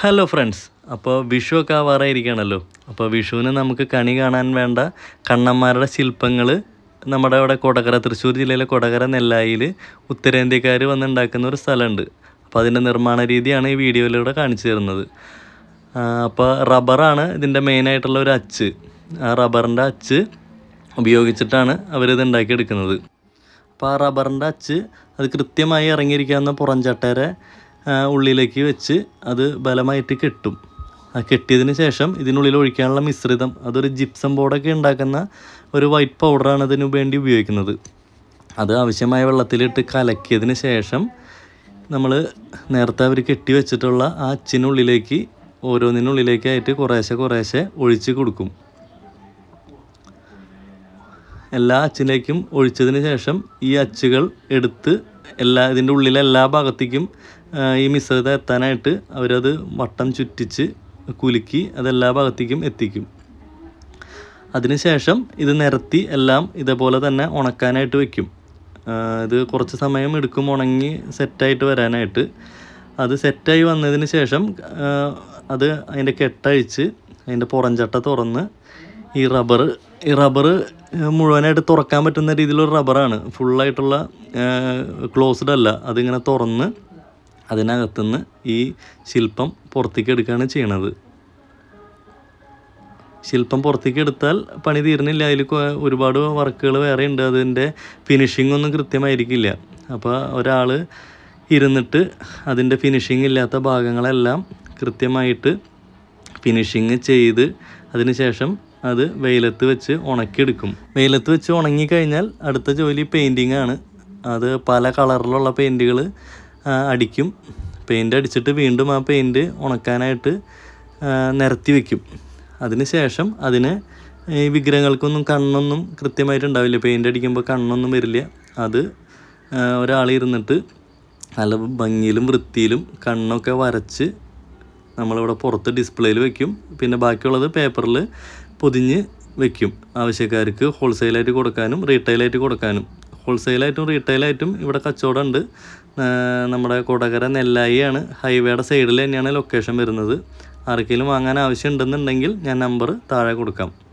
Hello friends അപ്പോൾ വിഷു ഒക്കെ ആവാറായിരിക്കുകയാണല്ലോ അപ്പോൾ വിഷുവിന് നമുക്ക് കണി കാണാൻ വേണ്ട കണ്ണന്മാരുടെ ശില്പങ്ങൾ നമ്മുടെ അവിടെ കൊടകര തൃശ്ശൂർ ജില്ലയിലെ കൊടകര നെല്ലായിൽ ഉത്തരേന്ത്യക്കാർ വന്നുണ്ടാക്കുന്ന ഒരു സ്ഥലമുണ്ട്. അപ്പോൾ അതിന്റെ നിർമ്മാണ രീതിയാണ് ഈ വീഡിയോയിലൂടെ കാണിച്ചു തരുന്നത്. അപ്പോൾ റബ്ബറാണ് ഇതിന്റെ മെയിനായിട്ടുള്ള ഒരു അച്ച്. ആ റബ്ബറിന്റെ അച്ച് ഉപയോഗിച്ചിട്ടാണ് അവരിത് ഉണ്ടാക്കിയെടുക്കുന്നത്. അപ്പോൾ ആ റബ്ബറിന്റെ അച്ച് അത് കൃത്യമായി ഇറങ്ങിയിരിക്കാവുന്ന പുറംചട്ടരെ ഉള്ളിലേക്ക് വെച്ച് അത് ബലമായിട്ട് കെട്ടും. ആ കെട്ടിയതിന് ശേഷം ഇതിനുള്ളിൽ ഒഴിക്കാനുള്ള മിശ്രിതം അതൊരു ജിപ്സം ബോർഡൊക്കെ ഉണ്ടാക്കുന്ന ഒരു വൈറ്റ് പൗഡറാണ് അതിനു വേണ്ടി ഉപയോഗിക്കുന്നത്. അത് ആവശ്യമായ വെള്ളത്തിലിട്ട് കലക്കിയതിന് ശേഷം നമ്മൾ നേരത്തെ അവർ കെട്ടി വെച്ചിട്ടുള്ള ആ അച്ചിനുള്ളിലേക്ക് ഓരോന്നിനുള്ളിലേക്കായിട്ട് കുറേശ്ശെ കുറേശ്ശെ ഒഴിച്ച് കൊടുക്കും. എല്ലാ അച്ചിലേക്കും ഒഴിച്ചതിന് ശേഷം ഈ അച്ചുകൾ എടുത്ത് എല്ലാ ഇതിന്റെ ഉള്ളിലെ എല്ലാ ഭാഗത്തേക്കും ഈ മിശ്രിതം എത്താനായിട്ട് അവരത് വട്ടം ചുറ്റിച്ച് കുലുക്കി അതെല്ലാ ഭാഗത്തേക്കും എത്തിക്കും. അതിനുശേഷം ഇത് നിരത്തി എല്ലാം ഇതേപോലെ തന്നെ ഉണക്കാനായിട്ട് വെക്കും. ഇത് കുറച്ച് സമയം എടുക്കും ഉണങ്ങി സെറ്റായിട്ട് വരാനായിട്ട്. അത് സെറ്റായി വന്നതിന് ശേഷം അത് അതിന്റെ കെട്ടഴിച്ച് അതിന്റെ പുറംചട്ട തുറന്ന് ഈ റബ്ബർ ഈ റബ്ബർ മുഴുവനായിട്ട് തുറക്കാൻ പറ്റുന്ന രീതിയിലുള്ള റബ്ബറാണ്. ഫുള്ളായിട്ടുള്ള ക്ലോസ്ഡ് അല്ല. അതിങ്ങനെ തുറന്ന് അതിനകത്തുനിന്ന് ഈ ശില്പം പുറത്തേക്ക് എടുക്കുകയാണ് ചെയ്യണത്. ശില്പം പുറത്തേക്ക് എടുത്താൽ പണി തീർന്നില്ല അതിൽ ഒരുപാട് വർക്കുകൾ വേറെ ഉണ്ട്. അതിന്റെ ഫിനിഷിംഗ് ഒന്നും കൃത്യമായിരിക്കില്ല. അപ്പോൾ ഒരാൾ ഇരുന്നിട്ട് അതിന്റെ ഫിനിഷിംഗ് ഇല്ലാത്ത ഭാഗങ്ങളെല്ലാം കൃത്യമായിട്ട് ഫിനിഷിങ് ചെയ്ത് അതിനുശേഷം അത് വെയിലത്ത് വെച്ച് ഉണക്കിയെടുക്കും. വെയിലത്ത് വെച്ച് ഉണങ്ങിക്കഴിഞ്ഞാൽ അടുത്ത ജോലി പെയിന്റിങ് ആണ്. അത് പല കളറിലുള്ള പെയിന്റുകൾ അടിക്കും. പെയിന്റ് അടിച്ചിട്ട് വീണ്ടും ആ പെയിന്റ് ഉണക്കാനായിട്ട് നിരത്തി വയ്ക്കും അതിന് ശേഷം അതിന് ഈ വിഗ്രഹങ്ങൾക്കൊന്നും കണ്ണൊന്നും കൃത്യമായിട്ട് ഉണ്ടാവില്ല പെയിന്റ് അടിക്കുമ്പോൾ കണ്ണൊന്നും വരില്ല. അത് ഒരാൾ ഇരുന്നിട്ട് നല്ല ഭംഗിയിലും വൃത്തിയിലും കണ്ണൊക്കെ വരച്ച് നമ്മളിവിടെ പുറത്ത് ഡിസ്പ്ലേയിൽ വെക്കും. പിന്നെ ബാക്കിയുള്ളത് പേപ്പറിൽ പൊതിഞ്ഞ് വെക്കും. ആവശ്യക്കാർക്ക് ഹോൾസെയിലായിട്ട് കൊടുക്കാനും റീറ്റെയിലായിട്ട് കൊടുക്കാനും. ഹോൾസെയിലായിട്ടും റീറ്റെയിലായിട്ടും ഇവിടെ കച്ചവടമുണ്ട് നമ്മുടെ കൊടകര നെല്ലായിയാണ് ഹൈവേയുടെ സൈഡിൽ തന്നെയാണ് ലൊക്കേഷൻ വരുന്നത്. ആർക്കെങ്കിലും വാങ്ങാൻ ആവശ്യം ഉണ്ടെന്നുണ്ടെങ്കിൽ ഞാൻ നമ്പർ താഴെ കൊടുക്കാം.